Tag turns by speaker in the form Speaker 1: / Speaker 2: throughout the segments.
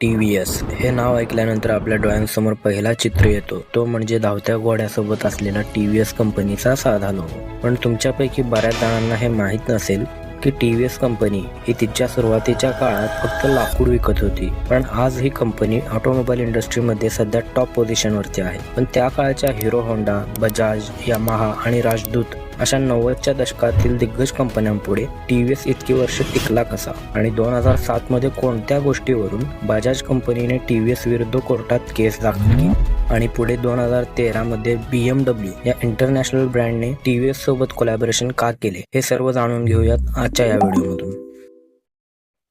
Speaker 1: T V S. हे नाव ऐकल्यानंतर आपल्या डोळ्यांसमोर पहिला चित्र येतो. तो म्हणजे धावत्या घोड्यासोबत असलेला टी व्ही एस कंपनीचा साधा लोगो पण तुमच्यापैकी बऱ्याच जणांना हे माहीत नसेल की टी व्ही एस कंपनी ही तिच्या सुरुवातीच्या काळात फक्त लाकूड विकत होती. पण आज ही कंपनी ऑटोमोबाईल इंडस्ट्रीमध्ये सध्या टॉप पोझिशनवरती आहे. पण त्या काळच्या हिरो होंडा बजाज यामाहा आणि राजदूत अशा नव्वदच्या दशकातील दिग्गज कंपन्यांपुढे टी व्ही एस इतकी वर्ष टिकला कसा? आणि दोन हजार सात मध्ये कोणत्या गोष्टीवरून बजाज कंपनीने टी व्ही एस विरुद्ध कोर्टात केस दाखवली आणि पुढे दोन हजार तेरा मध्ये बी एम डब्ल्यू या इंटरनॅशनल ब्रँडने टी व्ही एस सोबत कोलॅबोरेशन का केले? हे सर्व जाणून घेऊयात आजच्या या व्हिडिओमधून.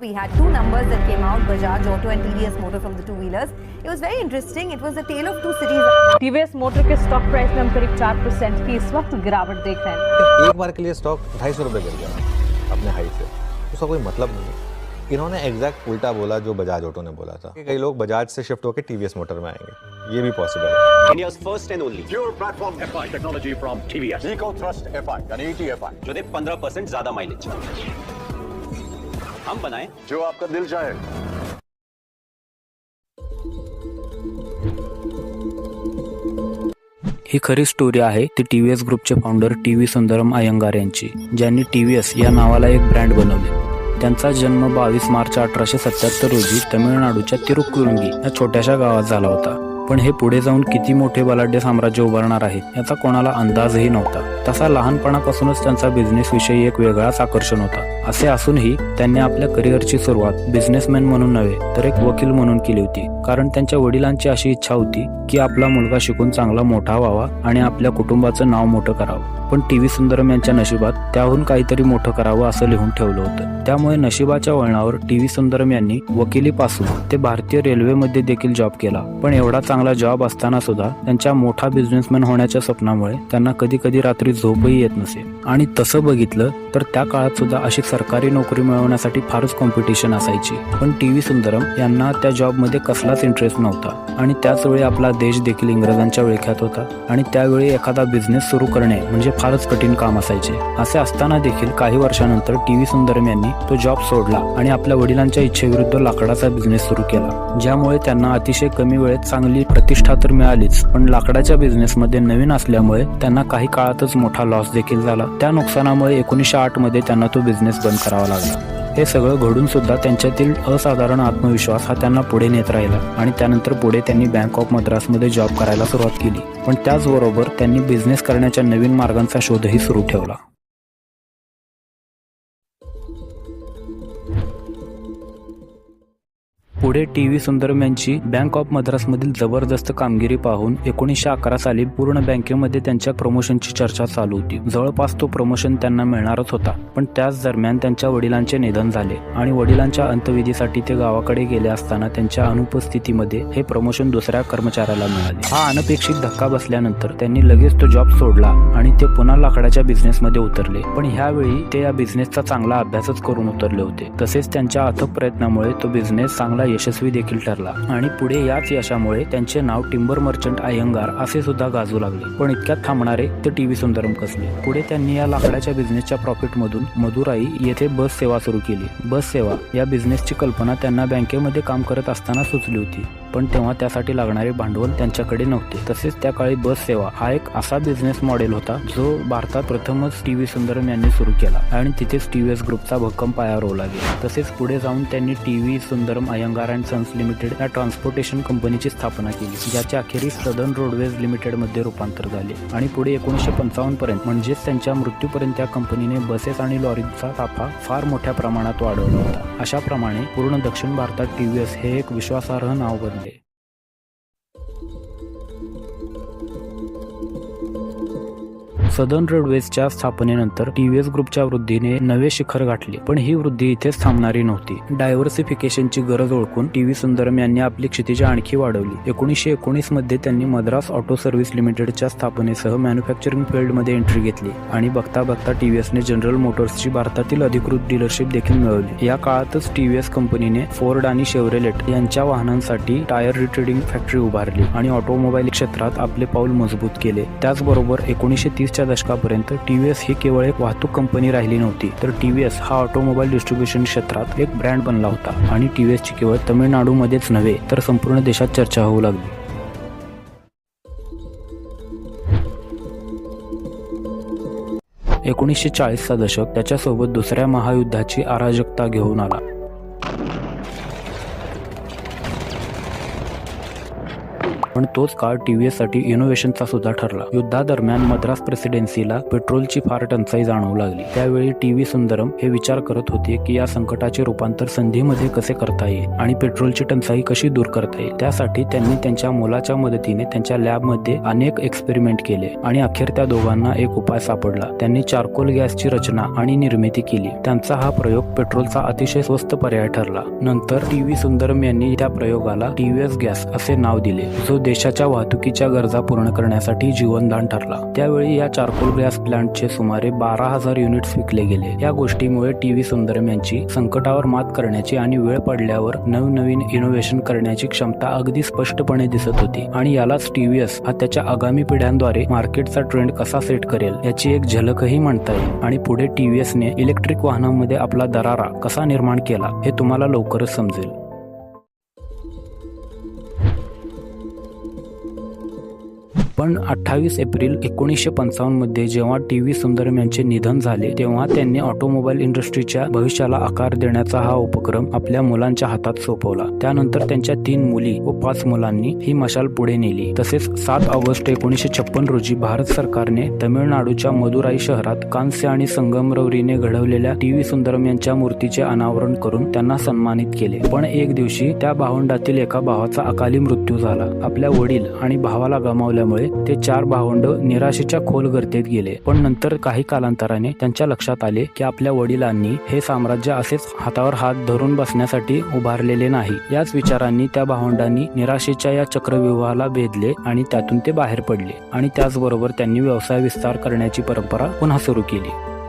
Speaker 2: We had two numbers that came out Bajaj Auto and TVS Motor from the two wheelers. It was very interesting. It was the tale of two cities.
Speaker 3: TVS motor K stock price में हम करीब चार percent की इस वक्त गिरावट देख रहे हैं
Speaker 4: एक बार के लिए स्टॉक ढाई सौ रुपये गिर गया अपने हाई से उसका कोई मतलब नहीं है इन्होंने एग्जैक्ट उल्टा बोला जो बजाज ऑटो ने बोला था कई लोग बजाज से शिफ्ट होकर टीवीएस मोटर में आएँगे ये भी पॉसिबल है
Speaker 5: India's first and only
Speaker 6: Pure platform FI technology from TVS. Eco Thrust FI यानी ETFI
Speaker 5: जो दे 15% ज़्यादा माइलेज हम बनाए।
Speaker 6: जो आपका दिल चाहे।
Speaker 1: ही खरी स्टोरी आहे ती टी व्ही एस ग्रुपचे founder T V Sundaram Iyengar यांची ज्यांनी टी व्ही एस या नावाला एक ब्रँड बनवले. त्यांचा जन्म बावीस मार्च अठराशे सत्याहत्तर रोजी तमिळनाडूच्या तिरुकुरुंगी या छोट्याशा गावात झाला होता. पण हे पुढे जाऊन किती मोठे बलाढ्य साम्राज्य उभारणार आहे याचा कोणाला अंदाजही नव्हता. तसा लहानपणापासूनच त्यांचा बिझनेस विषयी एक वेगळाच आकर्षण होता. असे असूनही त्यांनी आपल्या करिअरची सुरुवात बिझनेसमॅन म्हणून नव्हे तर एक वकील म्हणून केली होती. कारण त्यांच्या वडिलांची अशी इच्छा होती की आपला मुलगा शिकून चांगला मोठा व्हावा आणि आपल्या कुटुंबाचं नाव मोठं करावं. पण टी. व्ही. सुंदरम यांच्या नशिबात त्याहून काहीतरी मोठं करावं असं लिहून ठेवलं होतं. त्यामुळे नशिबाच्या वळणावर टी. व्ही. सुंदरम यांनी वकिलीपासून ते भारतीय रेल्वेमध्ये देखील जॉब केला. पण एवढा चांगला जॉब असताना सुद्धा त्यांच्या मोठा बिझनेसमॅन होण्याच्या स्वप्नामुळे त्यांना कधी कधी रात्री झोपही येत नसे. आणि तसं बघितलं तर त्या काळात सुद्धा अशी सरकारी नोकरी मिळवण्यासाठी फारच कॉम्पिटिशन असायची. पण टी व्ही सुंदरम यांना त्या जॉबमध्ये कसलाच इंटरेस्ट नव्हता. आणि त्याच वेळी आपला देश देखील इंग्रजांच्या विळख्यात होता. आणि त्यावेळी एखादा बिझनेस सुरू करणे म्हणजे फारच कठीण काम असायचे. असे असताना देखील काही वर्षानंतर टी व्ही सुंदरम यांनी तो जॉब सोडला आणि आपल्या वडिलांच्या इच्छेविरुद्ध लाकडाचा बिझनेस सुरू केला. ज्यामुळे त्यांना अतिशय कमी वेळेत चांगली प्रतिष्ठा तर मिळालीच पण लाकडाच्या बिझनेसमध्ये नवीन असल्यामुळे त्यांना काही काळातच मोठा लॉस देखील झाला. त्या नुकसानामुळे एकोणीसशे आठमध्ये त्यांना तो बिझनेस बंद करावा लागला. हे सगळं घडून सुद्धा त्यांच्यातील असाधारण आत्मविश्वास हा त्यांना पुढे नेत राहिला आणि त्यानंतर पुढे त्यांनी बँक ऑफ मद्रासमध्ये जॉब करायला सुरुवात केली. पण त्याचबरोबर त्यांनी बिझनेस करण्याच्या नवीन मार्गांचा शोधही सुरू ठेवला. पुढे टी व्ही सुंदरम यांची बँक ऑफ मद्रासमधील जबरदस्त कामगिरी पाहून एकोणीसशे अकरा साली पूर्ण बँकेमध्ये त्यांच्या प्रमोशनची चर्चा चालू होती. जवळपास तो प्रमोशन त्यांना मिळणारच होता पण त्याच दरम्यान त्यांच्या वडिलांचे निधन झाले आणि वडिलांच्या अंत्यविधीसाठी ते गावाकडे गेले असताना त्यांच्या अनुपस्थितीमध्ये हे प्रमोशन दुसऱ्या कर्मचाऱ्याला मिळाले. हा अनपेक्षित धक्का बसल्यानंतर त्यांनी लगेच तो जॉब सोडला आणि ते पुन्हा लाकडाच्या बिझनेसमध्ये उतरले. पण ह्यावेळी ते या बिझनेसचा चांगला अभ्यासच करून उतरले होते. तसेच त्यांच्या अथक प्रयत्नामुळे तो बिझनेस चांगला यशस्वी देखील ठरला. आणि पुढे याच यशामुळे त्यांचे नाव टिंबर मर्चंट अयंगार असे सुद्धा गाजू लागले. पण इतक्यात थांबणारे ते टीव्ही सुंदरम कसले? पुढे त्यांनी या लाकडाच्या बिझनेसच्या प्रॉफिट मधून मदुराई येथे बस सेवा सुरू केली. बस सेवा या बिझनेसची कल्पना त्यांना बँकेमध्ये काम करत असताना सुचली होती. पण तेव्हा त्यासाठी लागणारे भांडवल त्यांच्याकडे नव्हते. तसेच त्या काळी बस सेवा हा एक असा बिझनेस मॉडेल होता जो भारतात प्रथमच टी व्ही सुंदरम यांनी सुरू केला आणि तिथेच टी व्ही एस ग्रुपचा भक्कम पाया रोवला गेला. तसेच पुढे जाऊन त्यांनी T V Sundaram Iyengar and sons limited या ट्रान्सपोर्टेशन कंपनीची स्थापना केली ज्याच्या अखेरीस सदर्न रोडवेज लिमिटेडमध्ये रूपांतर झाले. आणि पुढे एकोणीसशे पंचावन्न पर्यंत म्हणजेच त्यांच्या मृत्यूपर्यंत त्या कंपनीने बसेस आणि लॉरीचा ताफा फार मोठ्या प्रमाणात वाढवला होता. अशा प्रमाणे पूर्ण दक्षिण भारतात टी व्ही एस हे एक विश्वासार्ह नाव बनले. सदर्न रोडवेजच्या स्थापनेनंतर टीव्हीएस ग्रुपच्या वृद्धीने नवे शिखर गाठले पण ही वृद्धी इथेच थांबणारी नव्हती. डायव्हर्सिफिकेशनची गरज ओळखून टीव्ही सुंदरम यांनी आपली क्षितिजा आणखी वाढवली. एकोणीसशे एकोणीसमध्ये त्यांनी मद्रास ऑटो सर्व्हिस लिमिटेडच्या स्थापनेसह मॅन्युफॅक्चरिंग फील्डमध्ये एंट्री घेतली आणि बघता बघता टीव्हीएसने जनरल मोटर्सची भारतातील अधिकृत डीलरशिप देखील मिळवली. या काळातच टीव्हीएस कंपनीने फोर्ड आणि शेवरेलेट यांच्या वाहनांसाठी टायर रिट्रेडिंग फॅक्टरी उभारली आणि ऑटोमोबाईल क्षेत्रात आपले पाऊल मजबूत केले. त्याचबरोबर एकोणीसशे तीसच्या नव्वदच्या दशकापर्यंत टी व्ही एस ही केवळ एक वाहतूक कंपनी राहिली नव्हती तर टी व्ही एस हा ऑटोमोबाईल डिस्ट्रीब्युशन क्षेत्रात एक ब्रँड बनला होता. आणि टी व्ही एसची केवळ तमिळनाडूमध्येच नव्हे तर संपूर्ण देशात चर्चा होऊ लागली. एकोणीसशे चाळीसचा दशक त्याच्यासोबत दुसऱ्या महायुद्धाची अराजकता घेऊन आला. पण तोच काळ टीव्हीएससाठी इनोव्हेशनचा सुद्धा ठरला. युद्धादरम्यान मद्रास प्रेसिडेन्सीला पेट्रोलची फार टंचाई जाणवू लागली. त्यावेळी टीव्ही सुंदरम हे विचार करत होते की या संकटाचे रूपांतर संधीमध्ये कसे करता येईल आणि पेट्रोलची टंचाई कशी दूर करता येईल? त्यासाठी त्यांनी त्यांच्या मुलाच्या मदतीने त्यांच्या लॅबमध्ये अनेक एक्सपेरिमेंट केले आणि अखेर त्या दोघांना एक उपाय सापडला. त्यांनी चारकोल गॅसची रचना आणि निर्मिती केली. त्यांचा हा प्रयोग पेट्रोलचा अतिशय स्वस्त पर्याय ठरला. नंतर टीव्ही सुंदरम यांनी त्या प्रयोगाला टीव्हीएस गॅस असे नाव दिले जो देशाच्या वाहतुकीच्या गरजा पूर्ण करण्यासाठी जीवनदान ठरला. त्यावेळी या चारकोल गॅस प्लांटचे सुमारे बारा हजार युनिट्स विकले गेले. या गोष्टीमुळे टीव्ही सुंदरम यांची संकटावर मात करण्याची आणि वेळ पडल्यावर नवनवीन इनोव्हेशन करण्याची क्षमता अगदी स्पष्टपणे दिसत होती. आणि यालाच टीव्हीएस हा त्याच्या आगामी पिढ्यांद्वारे मार्केटचा ट्रेंड कसा सेट करेल याची एक झलकही म्हणता येईल. आणि पुढे टीव्हीएसने इलेक्ट्रिक वाहनांमध्ये आपला दरारा कसा निर्माण केला हे तुम्हाला लवकरच समजेल. पण अठ्ठावीस एप्रिल एकोणीसशे पंचावन्नमध्ये जेव्हा टी व्ही सुंदरम यांचे निधन झाले तेव्हा त्यांनी ऑटोमोबाईल इंडस्ट्रीच्या भविष्याला आकार देण्याचा हा उपक्रम आपल्या मुलांच्या हातात सोपवला. त्यानंतर त्यांच्या तीन मुली व पाच मुलांनी ही मशाल पुढे नेली. तसेच सात ऑगस्ट एकोणीसशे छप्पन रोजी भारत सरकारने तमिळनाडूच्या मदुराई शहरात कांस्य आणि संगमरवरीने घडवलेल्या टी व्ही सुंदरम यांच्या मूर्तीचे अनावरण करून त्यांना सन्मानित केले. पण एक दिवशी त्या भावंडातील एका भावाचा अकाली मृत्यू झाला. आपल्या वडील आणि भावाला गमावल्यामुळे ते चार भावंड निराशेच्या खोल गर्तेत गेले. पण नंतर काही कालांतराने त्यांच्या लक्षात आले की आपल्या वडिलांनी हे साम्राज्य असेच हातावर हात धरून बसण्यासाठी उभारलेले नाही. याच विचारांनी त्या भावंडांनी निराशेच्या या चक्रव्यूहाला भेदले आणि त्यातून ते बाहेर पडले आणि त्याचबरोबर त्यांनी व्यवसाय विस्तार करण्याची परंपरा पुन्हा सुरू केली.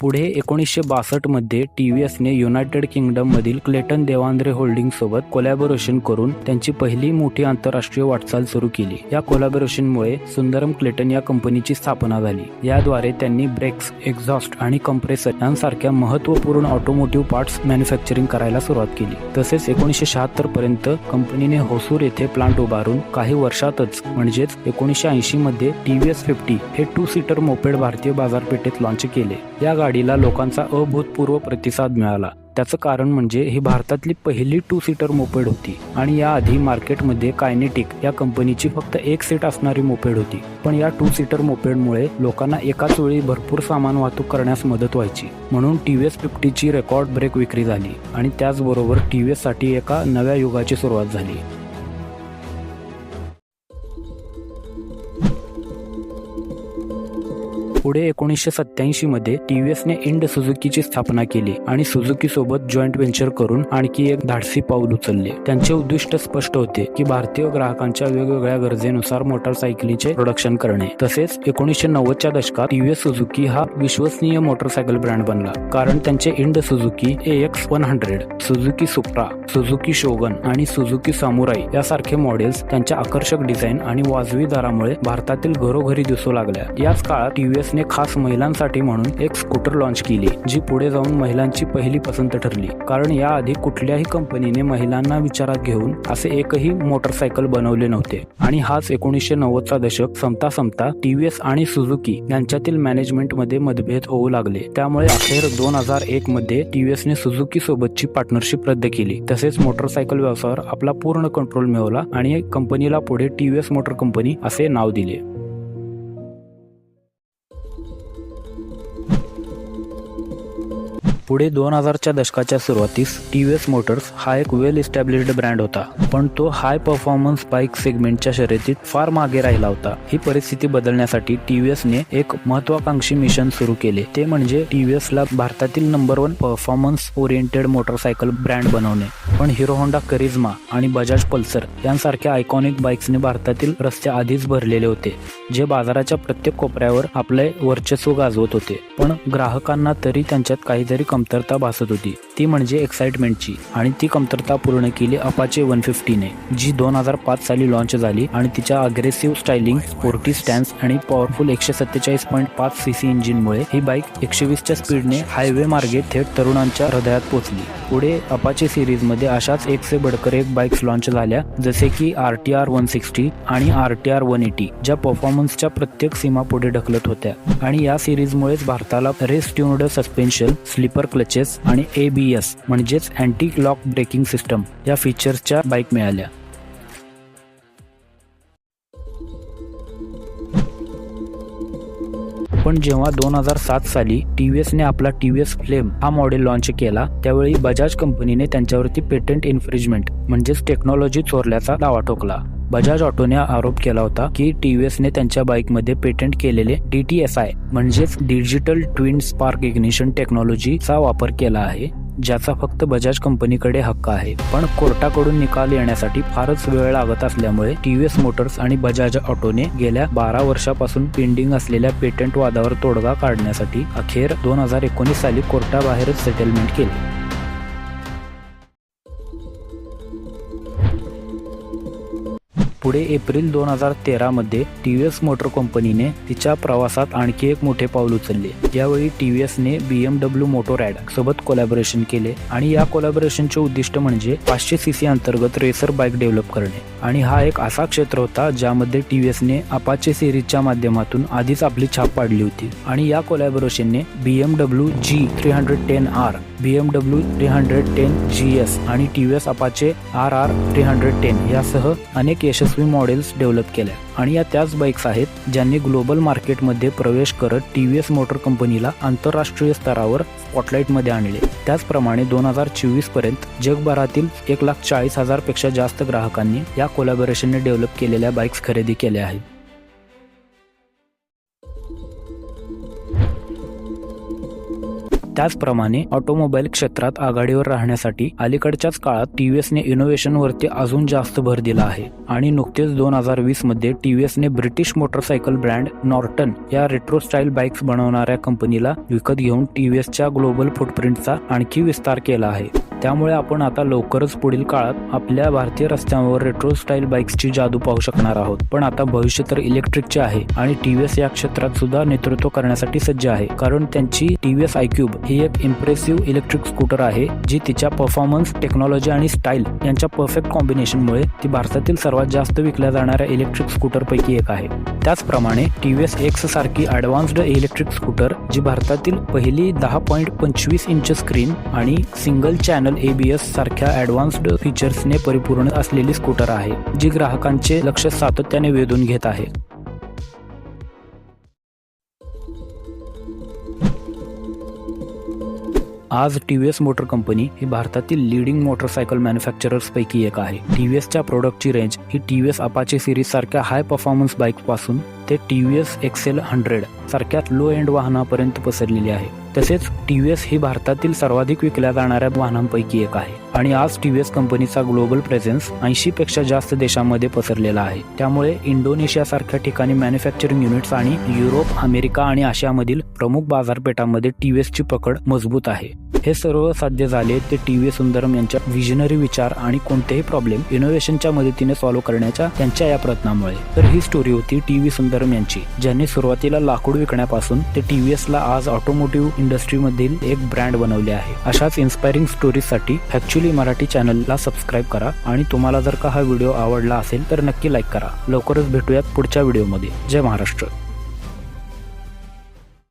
Speaker 1: पुढे एकोणीसशे बासष्टमध्ये टी व्ही एसने युनायटेड किंगडममधील क्लेटन देवांद्रे होल्डिंगसोबत कोलॅबोरेशन करून त्यांची पहिली मोठी आंतरराष्ट्रीय वाटचाल सुरू केली. या कोलॅबोरेशनमुळे सुंदरम क्लेटन या कंपनीची स्थापना झाली. याद्वारे त्यांनी ब्रेक्स एक्झॉस्ट आणि कंप्रेसर यांसारख्या महत्त्वपूर्ण ऑटोमोटिव्ह पार्ट्स मॅन्युफॅक्चरिंग करायला सुरुवात केली. तसेच एकोणीसशे शहात्तर पर्यंत कंपनीने होसूर येथे प्लांट उभारून काही वर्षातच म्हणजेच एकोणीसशे ऐंशी मध्ये एस फिफ्टी हे टू सीटर मोपेड भारतीय बाजारपेठेत लॉन्च केले. या गाडीला लोकांचा अभूतपूर्व प्रतिसाद मिळाला. त्याचं कारण म्हणजे ही भारतातली पहिली टू सीटर मोपेड होती आणि याआधी मार्केटमध्ये कायनेटिक या कंपनीची फक्त एक सीट असणारी मोपेड होती. पण या टू सीटर मोपेडमुळे लोकांना एकाच वेळी भरपूर सामान वाहतूक करण्यास मदत व्हायची. म्हणून टी व्ही एस फिफ्टीची रेकॉर्ड ब्रेक विक्री झाली आणि त्याचबरोबर टी व्ही एससाठी एका नव्या युगाची सुरुवात झाली. पुढे एकोणीसशे सत्याऐंशी मध्ये टीव्हीएसने इंड सुझुकीची स्थापना केली आणि सुझुकी सोबत जॉईंट व्हेंचर करून आणखी एक धाडसी पाऊल उचलले. त्यांचे उद्दिष्ट स्पष्ट होते की भारतीय ग्राहकांच्या वेगवेगळ्या गरजेनुसार मोटरसायकलीचे प्रोडक्शन करणे. तसेच एकोणीसशे नव्वदच्या दशकात टीव्हीएस सुझुकी हा विश्वसनीय मोटरसायकल ब्रँड बनला कारण त्यांचे Ind Suzuki A X one hundred Suzuki Supra Suzuki Shogun आणि सुझुकी सामुराई यासारखे मॉडेल्स त्यांच्या आकर्षक डिझाईन आणि वाजवी दरामुळे भारतातील घरोघरी दिसू लागल्या. याच काळात टीव्हीएसने खास महिलांसाठी म्हणून एक स्कूटर लॉन्च केली जी पुढे जाऊन महिलांची पहिली पसंत ठरली. कारण याआधी कुठल्याही कंपनीने महिलांना विचारात घेऊन असे एकही मोटरसायकल बनवले नव्हते. आणि हाच एकोणीसशे नव्वदचा दशक संपता संपता टीव्हीएस आणि सुझुकी यांच्यातील मॅनेजमेंटमध्ये मतभेद होऊ लागले. त्यामुळे अखेर दोन हजार एक मध्ये टीव्हीएसने सुझुकी सोबतची पार्टनरशिप रद्द केली. तसेच मोटरसायकल व्यवसायावर आपला पूर्ण कंट्रोल मिळवला आणि कंपनीला पुढे टीव्हीएस मोटर कंपनी असे नाव दिले. पुढे दोन हजारच्या दशकाच्या सुरुवातीस टी व्ही एस मोटर्स हा एक वेल इस्टॅब्लिश्ड ब्रँड होता. पण तो हाय परफॉर्मन्स बाईक सेगमेंटच्या शर्यतीत फार मागे राहिला होता. ही परिस्थिती बदलण्यासाठी टी व्ही एसने एक महत्वाकांक्षी मिशन सुरू केले. ते म्हणजे टी व्ही एसला भारतातील number one performance oriented motorcycle brand बनवणे. पण हिरो होंडा करिझ्मा आणि बजाज पल्सर यांसारख्या आयकॉनिक बाईक्सने भारतातील रस्ते आधीच भरलेले होते जे बाजाराच्या प्रत्येक कोपऱ्यावर आपले वर्चस्व गाजवत होते. पण ग्राहकांना तरी त्यांच्यात काहीतरी कमतरता भासत होती. ती म्हणजे एक्साइटमेंटची आणि ती कमतरता पूर्ण केली अपाचे वन फिफ्टीने जी दोन हजार पाच साली लॉन्च झाली आणि तिच्या अग्रेसिव्ह स्टायलिंग स्पोर्टी स्टॅन्स आणि पॉवरफुल एकशे सत्तेचाळीस पॉईंट पाच सी सी इंजिनमुळे ही बाईक एकशे वीसच्या स्पीडने हायवे मार्गे थेट तरुणांच्या हृदयात पोहोचली. पुढे अपाचे सिरीजमध्ये अशाच एकसे बडकर एक बाईक्स लॉन्च झाल्या जसे की R T R one sixty आणि R T R one eighty ज्या परफॉर्मन्सच्या प्रत्येक सीमा पुढे ढकलत होत्या. आणि या सिरीजमुळेच भारताला race tuned suspension slipper clutches आणि ए बी एस म्हणजेच अँटी लॉक ब्रेकिंग सिस्टम या फीचर्सच्या बाईक मिळाल्या. पण जेव्हा दोन हजार सात साली टी व्ही एसने आपला टी व्ही एस फ्लेम हा मॉडेल लॉन्च केला त्यावेळी बजाज कंपनीने त्यांच्यावरती पेटंट इन्फ्रिजमेंट म्हणजेच टेक्नॉलॉजी चोरल्याचा दावा ठोकला. बजाज ऑटोने आरोप केला होता की टीव्हीएसने त्यांच्या बाईकमध्ये पेटंट केलेले डी टी एस आय म्हणजेच डिजिटल ट्विन स्पार्क इग्निशन टेक्नॉलॉजीचा वापर केला आहे ज्याचा फक्त बजाज कंपनीकडे हक्क आहे. पण कोर्टाकडून निकाल येण्यासाठी फारच वेळ लागत असल्यामुळे टीव्हीएस मोटर्स आणि बजाज ऑटोने गेल्या बारा वर्षापासून पेंडिंग असलेल्या पेटंट वादावर तोडगा काढण्यासाठी अखेर दोन हजार एकोणीस साली कोर्टाबाहेरच सेटलमेंट केले. पुढे एप्रिल दोन हजार तेरामध्ये टी व्ही एस मोटर कंपनीने तिच्या प्रवासात आणखी एक मोठे पाऊल उचलले. यावेळी टी व्ही एसने बी एम डब्ल्यू मोटोरॅड सोबत कोलॅबोरेशन केले आणि या कोलॅबोरेशनचे उद्दिष्ट म्हणजे पाचशे सी सी अंतर्गत रेसर बाईक डेव्हलप करणे. आणि हा एक असा क्षेत्र होता ज्यामध्ये टी व्ही एसने अपाचे सिरीजच्या माध्यमातून आधीच आपली छाप पाडली होती. आणि या कोलॅबोरेशनने B M W G three hundred ten R B M W three hundred ten G S आणि T V S Apache R R three hundred ten यासह अनेक यशस्वी मॉडेल्स डेव्हलप केल्या. आणि या त्याच बाईक्स आहेत ज्यांनी ग्लोबल मार्केटमध्ये प्रवेश करत टी व्ही एस मोटर कंपनीला आंतरराष्ट्रीय स्तरावर स्पॉटलाईटमध्ये आणले. त्याचप्रमाणे दोन हजार चोवीसपर्यंत जगभरातील एक लाख चाळीस हजारपेक्षा जास्त ग्राहकांनी या कोलॅबोरेशनने डेव्हलप केलेल्या बाईक्स खरेदी केल्या आहेत. त्याचप्रमाणे ऑटोमोबाईल क्षेत्रात आघाडीवर राहण्यासाठी अलीकडच्याच काळात टीव्हीएसने इनोव्हेशनवरती अजून जास्त भर दिला आहे. आणि नुकतेच दोन हजार वीसमध्ये टीव्हीएसने ब्रिटिश मोटरसायकल ब्रँड नॉर्टन या रेट्रो स्टाईल बाईक्स बनवणाऱ्या कंपनीला विकत घेऊन टीव्हीएसच्या ग्लोबल फुटप्रिंटचा आणखी विस्तार केला आहे. त्यामुळे आपण आता लवकरच पुढील काळात आपल्या भारतीय रस्त्यांवर रेट्रो स्टाईल बाईक्सची जादू पाहू शकणार आहोत. पण आता भविष्य तर इलेक्ट्रिकचे आहे आणि टीव्हीएस या क्षेत्रात सुद्धा नेतृत्व करण्यासाठी सज्ज आहे. कारण त्यांची टीव्हीएस आयक्यूब ही एक इम्प्रेसिव्ह इलेक्ट्रिक स्कूटर आहे जी तिच्या परफॉर्मन्स टेक्नॉलॉजी आणि स्टाईल यांच्या परफेक्ट कॉम्बिनेशनमुळे ती भारतातील सर्वात जास्त विकल्या जाणाऱ्या इलेक्ट्रिक स्कूटरपैकी एक आहे. त्याचप्रमाणे टीव्हीएस एक्स सारखी ॲडव्हान्स्ड इलेक्ट्रिक स्कूटर जी भारतातील पहिली दहा पॉईंट पंचवीस इंच स्क्रीन आणि सिंगल चॅनल एबीएस सारख्या ॲडव्हान्स्ड फीचर्सने परिपूर्ण असलेली स्कूटर आहे जी ग्राहकांचे लक्ष सातत्याने वेधून घेत आहे. आज T V S motor company ही भारतातील लीडिंग मोटरसायकल मॅन्युफॅक्चरर्सपैकी एक आहे. टी व्ही एसच्या प्रोडक्टची रेंज ही T V S Apache series सारख्या हाय परफॉर्मन्स बाईकपासून ते T V S XL hundred सारख्या लो एंड वाहनापर्यंत पसरलेली आहे. तसेच टी व्ही एस ही भारतातील सर्वाधिक विकल्या जाणाऱ्या वाहनांपैकी एक आहे. आणि आज टी व्ही एस कंपनीचा ग्लोबल प्रेझेन्स ऐंशी पेक्षा जास्त देशांमध्ये पसरलेला आहे. त्यामुळे इंडोनेशिया सारख्या ठिकाणी मॅन्युफॅक्चरिंग युनिट्स आणि युरोप अमेरिका आणि आशियामधील प्रमुख बाजारपेठांमध्ये टी व्ही एसची पकड मजबूत आहे. हे सर्व साध्य झाले ते टी व्ही सुंदरम यांच्या विजनरी विचार आणि कोणतेही प्रॉब्लेम इनोव्हेशनच्या मदतीने सॉल्व्ह करण्याच्या त्यांच्या या प्रयत्नामुळे. तर ही स्टोरी होती टी व्ही सुंदरम यांची ज्यांनी सुरुवातीला लाकूड विकण्यापासून ते टी व्ही एसला आज ऑटोमोटिव्ह इंडस्ट्रीमधील एक ब्रँड बनवले आहे. अशाच इन्स्पायरिंग स्टोरीजसाठी ॲक्च्युली मराठी चॅनलला सबस्क्राईब करा आणि तुम्हाला जर का हा व्हिडिओ आवडला असेल तर नक्की लाईक करा. लवकरच भेटूयात पुढच्या व्हिडिओमध्ये जय महाराष्ट्र.